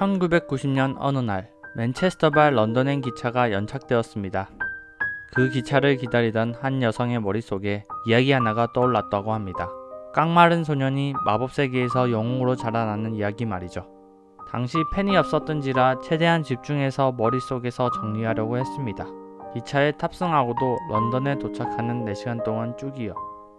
1990년 어느 날 맨체스터발 런던행 기차가 연착되었습니다. 그 기차를 기다리던 한 여성의 머릿속에 이야기 하나가 떠올랐다고 합니다. 깡마른 소년이 마법 세계에서 영웅으로 자라나는 이야기 말이죠. 당시 펜이 없었던지라 최대한 집중해서 머릿속에서 정리하려고 했습니다. 기차에 탑승하고도 런던에 도착하는 4시간 동안 쭉이요.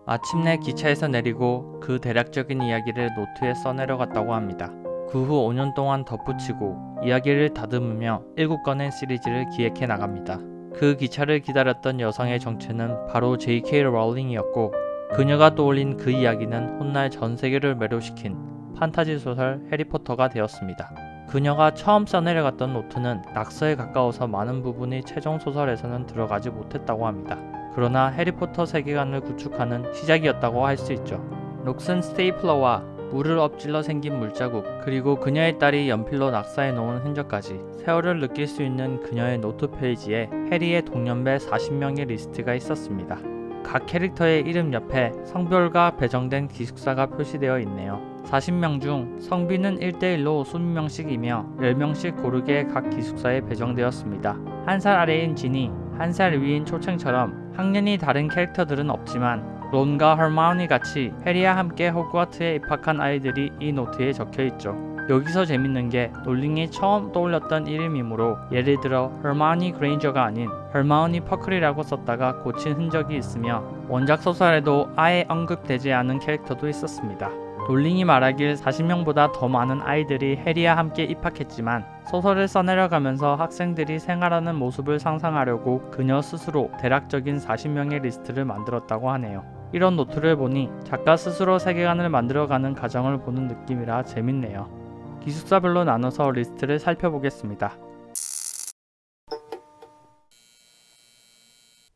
마침내 기차에서 내리고 그 대략적인 이야기를 노트에 써내려갔다고 합니다. 그 후 5년 동안 덧붙이고 이야기를 다듬으며 7건의 시리즈를 기획해 나갑니다. 그 기차를 기다렸던 여성의 정체는 바로 J.K. 롤링이었고 그녀가 떠올린 그 이야기는 훗날 전 세계를 매료시킨 판타지 소설 해리포터가 되었습니다. 그녀가 처음 써내려갔던 노트는 낙서에 가까워서 많은 부분이 최종 소설에서는 들어가지 못했다고 합니다. 그러나 해리포터 세계관을 구축하는 시작이었다고 할 수 있죠. 녹슨 스테이플러와 물을 엎질러 생긴 물자국, 그리고 그녀의 딸이 연필로 낙사해 놓은 흔적까지 세월을 느낄 수 있는 그녀의 노트 페이지에 해리의 동년배 40명의 리스트가 있었습니다. 각 캐릭터의 이름 옆에 성별과 배정된 기숙사가 표시되어 있네요. 40명 중 성비는 1대1로 20명씩이며 10명씩 고르게 각 기숙사에 배정되었습니다. 한 살 아래인 지니, 한살 위인 초챙처럼 학년이 다른 캐릭터들은 없지만 론과 헐마우니 같이 해리와 함께 호그와트에 입학한 아이들이 이 노트에 적혀 있죠. 여기서 재밌는 게 롤링이 처음 떠올렸던 이름이므로 예를 들어 헐마우니 그레인저가 아닌 헐마우니 퍼클이라고 썼다가 고친 흔적이 있으며 원작 소설에도 아예 언급되지 않은 캐릭터도 있었습니다. 롤링이 말하길 40명보다 더 많은 아이들이 해리와 함께 입학했지만 소설을 써내려가면서 학생들이 생활하는 모습을 상상하려고 그녀 스스로 대략적인 40명의 리스트를 만들었다고 하네요. 이런 노트를 보니 작가 스스로 세계관을 만들어가는 과정을 보는 느낌이라 재밌네요. 기숙사별로 나눠서 리스트를 살펴보겠습니다.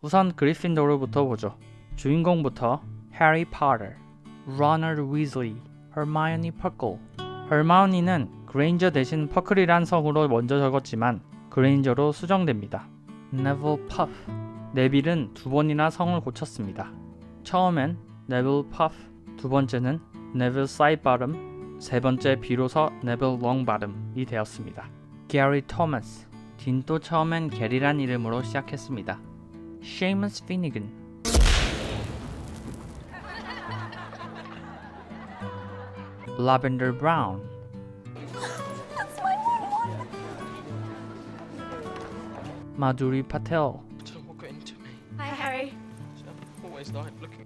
우선 그리핀도르부터 보죠. 주인공부터 해리 포터, 로널드 위즐리, 헐마이오니 퍼클. 헐마이오니는 그레인저 대신 퍼클이란 성으로 먼저 적었지만 그레인저로 수정됩니다. 네빌 퍼프. 네빌은 두 번이나 성을 고쳤습니다. 처음엔 네빌 퍼프, 두 번째는 네빌 사이 발음, 세 번째 비로소 네빌 롱 발음이 되었습니다. 게리 토마스. 딘도 처음엔 게리란 이름으로 시작했습니다. 쉐이머스 피니건. 라벤더 브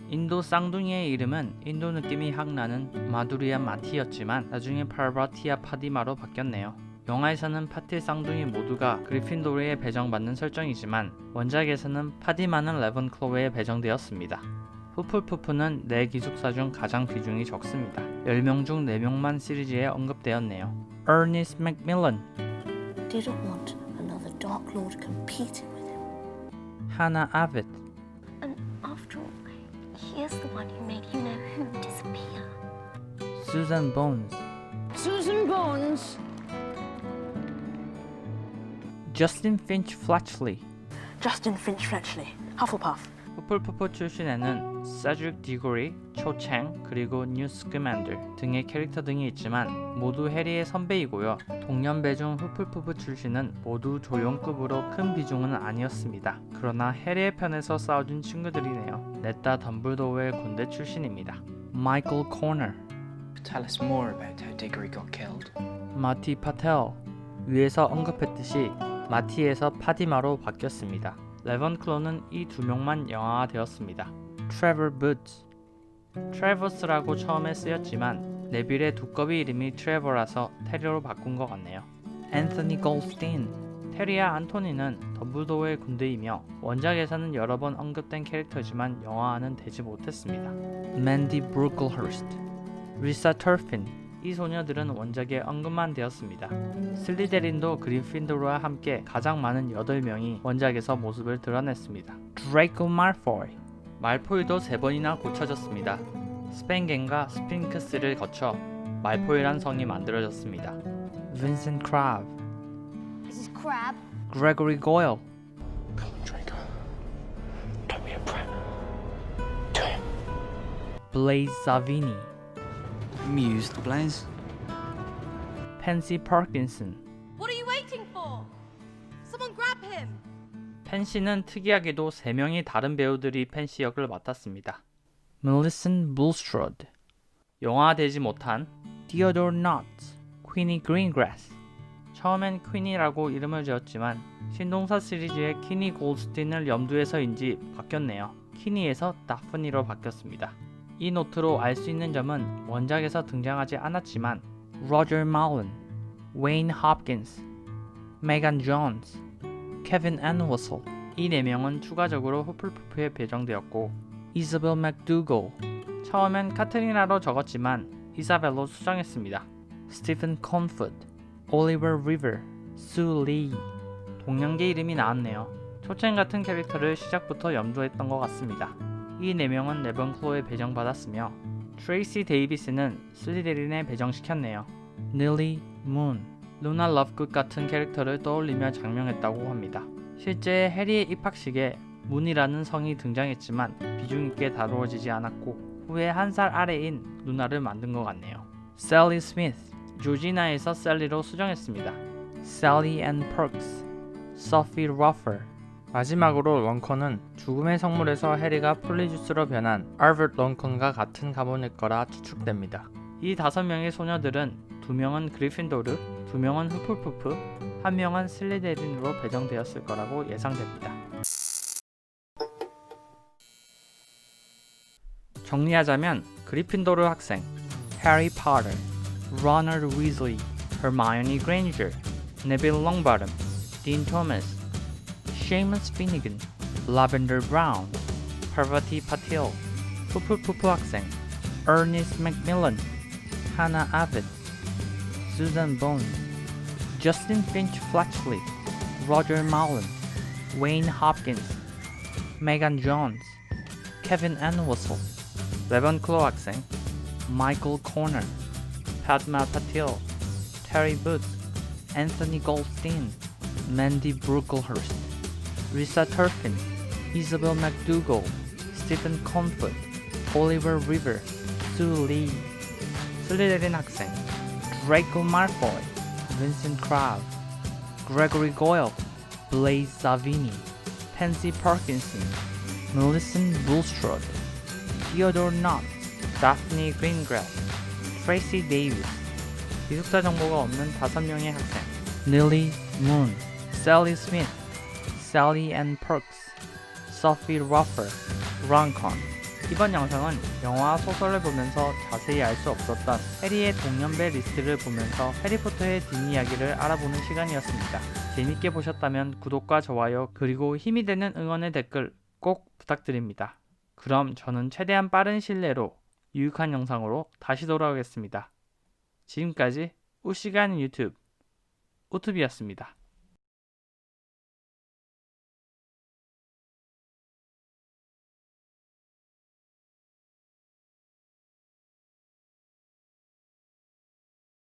인도 쌍둥이의 이름은 인도 느낌이 확 나는 마두리아 마티였지만 나중에 파르바티아 파디마로 바뀌었네요. 영화에서는 파티 쌍둥이 모두가 그리핀도르에 배정받는 설정이지만 원작에서는 파디마는 레븐클로우에 배정되었습니다. 푸풀푸프는 네 기숙사 중 가장 비중이 적습니다. 10명 중 4명만 시리즈에 언급되었네요. 어니스 맥밀런, didn't want another Dark Lord competing with him. 하나 make you know who disappear. Susan Bones. Susan Bones! Justin Finch-Fletchley. Justin Finch Fletchley, Hufflepuff. 푸풀푸프 출신에는 세드릭 디고리, 초챙, 그리고 뉴스 그맨들 등의 캐릭터 등이 있지만 모두 해리의 선배이고요. 동년배 중 후풀푸프 출신은 모두 조용급으로 큰 비중은 아니었습니다. 그러나 해리의 편에서 싸워준 친구들이네요. 넷다 덤블도어의 군대 출신입니다. 마이클 코너, Tell us more about how Diggory got killed. 마티 파텔 위에서 언급했듯이 마티에서 파디마로 바뀌었습니다. 레번클로는 이 두 명만 영화화되었습니다. 트레버 부츠 트레버스라고 처음에 쓰였지만 네빌의 두꺼비 이름이 트레버라서 테리로 바꾼 것 같네요. 앤서니 골스틴 테리와 안토니는 덤블도어의 군대이며 원작에서는 여러 번 언급된 캐릭터지만 영화화는 되지 못했습니다. 맨디 브루클허스트 리사 터핀 이 소녀들은 원작에 언급만 되었습니다. 슬리데린도 그린핀도르와 함께 가장 많은 8명이 원작에서 모습을 드러냈습니다. 드레이코 말포이 말포이도 3번이나 고쳐졌습니다. 스펜겐과 스핑크스를 거쳐 말포이란 성이 만들어졌습니다. 빈센트 크랍 This is Crab. 그레고리 고일 Come on, Draco. Don't be a brat. Do him. 블레이즈 사비니 Amused, Blaze? 펜시 퍼킨슨. What are you waiting for? Someone grab him! 펜시는 특이하게도 3명이 다른 배우들이 펜시 역을 맡았습니다. 멜리슨 불스트로드 영화되지 못한 디어도르 노트 퀸이 그린그래스 처음엔 퀸이라고 이름을 지었지만 신동사 시리즈의 키니 골스틴을 염두해서인지 바뀌었네요. 키니에서 다프니로 바뀌었습니다. 이 노트로 알 수 있는 점은 원작에서 등장하지 않았지만 로저 마운, 웨인 홉킨스, 메간 존스, 케빈 앤워슬 이네 명은 추가적으로 후플푸프에 배정되었고 이사벨 맥두고 처음엔 카트리나로 적었지만 이사벨로 수정했습니다. 스티븐 콘푸드, 올리버 리버, 수 리. 동양계 이름이 나왔네요. 초첸 같은 캐릭터를 시작부터 염두했던 것 같습니다. 이네 명은 레번클로에 배정받았으며 트레이시 데이비스는 슬리데린에 배정시켰네요. 닐리 문, 루나 러브굿 같은 캐릭터를 떠올리며 장명했다고 합니다. 실제 해리의 입학식에 문이라는 성이 등장했지만 비중 있게 다루어지지 않았고 후에 한 살 아래인 누나를 만든 것 같네요. 셀리 스미스, 조지나에서 셀리로 수정했습니다. 셀리 앤 퍼크스, 소피 러퍼 마지막으로 런컨은 죽음의 성물에서 해리가 폴리주스로 변한 알버트 런컨과 같은 가문일 거라 추측됩니다. 이 다섯 명의 소녀들은 두 명은 그리핀도르, 두 명은 후플푸프, 한 명은 슬리데린으로 배정되었을 거라고 예상됩니다. 정리하자면 그리핀도르 학생, 해리 포터, 로널드 위즐리, 허마이오니 그레인저, 네빌 롱바름, 딘 토마스, 쉐이머스 피니건, 라벤더 브라운, 파바티 파틸, 푸푸푸푸 학생, 어니스 맥밀런, 하나 아벳, 수잔 Risa Turpin, Isabel McDougall, Stephen Comfort, Oliver River, Sue Lee, Slithereen accent, Draco Marfoy, Vincent Crabbe, Gregory Goyle, Blaze Zavini, Pansy Parkinson, Melissa Bulstrode, Theodore Knott, Daphne Greengrass, Tracy Davis, 기숙사 정보가 없는 5명의 학생, Lily Moon, Sally Smith, 셀리 앤 퍼크스, 소피 러퍼, 런컨. 이번 영상은 영화 소설을 보면서 자세히 알 수 없었던 해리의 동년배 리스트를 보면서 해리포터의 뒷이야기를 알아보는 시간이었습니다. 재밌게 보셨다면 구독과 좋아요 그리고 힘이 되는 응원의 댓글 꼭 부탁드립니다. 그럼 저는 최대한 빠른 신뢰로 유익한 영상으로 다시 돌아오겠습니다. 지금까지 우시간 유튜브 우투비였습니다.